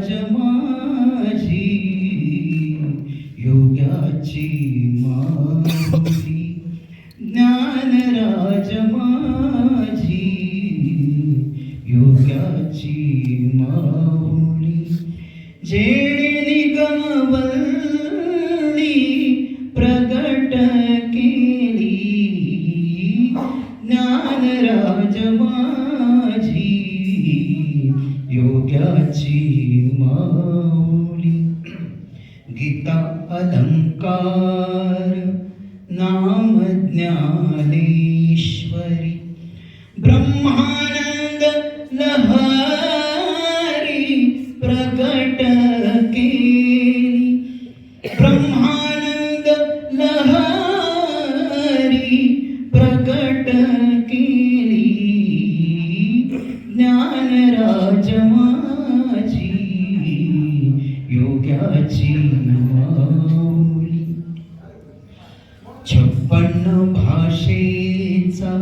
आज माझी योगाची माती ज्ञानराज माझी योगाची माऊली. जेणे निगमवल्ली प्रगट केली. ज्ञानराज माझी योग्याची माऊली गीता अलंकार नाम ज्ञानेश्वरी ब्रह्मा योग्याची माऊली छप्पन्न भाषेचा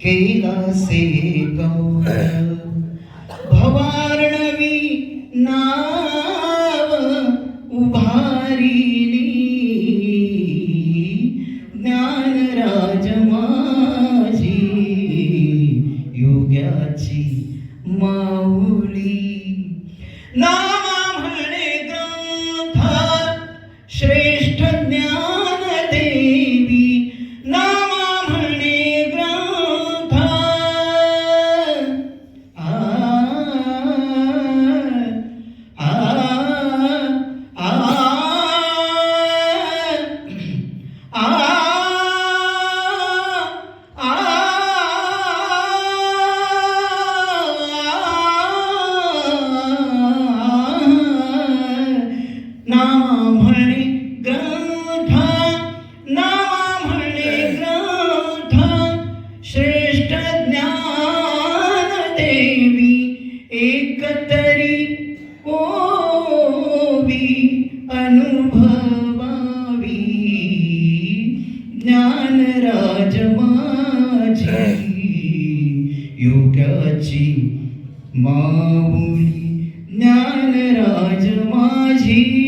केला से भवार्णवी नाव उभारिली ज्ञानराज माझी योग्याची माऊली. ना नामा म्हणे ग्रंथ नामा म्हणे ग्रंथ श्रेष्ठ ज्ञान देवी एकतरी ओवी अनुभवावी. ज्ञानराज माझी योगाची माऊली. ज्ञानराज माझी.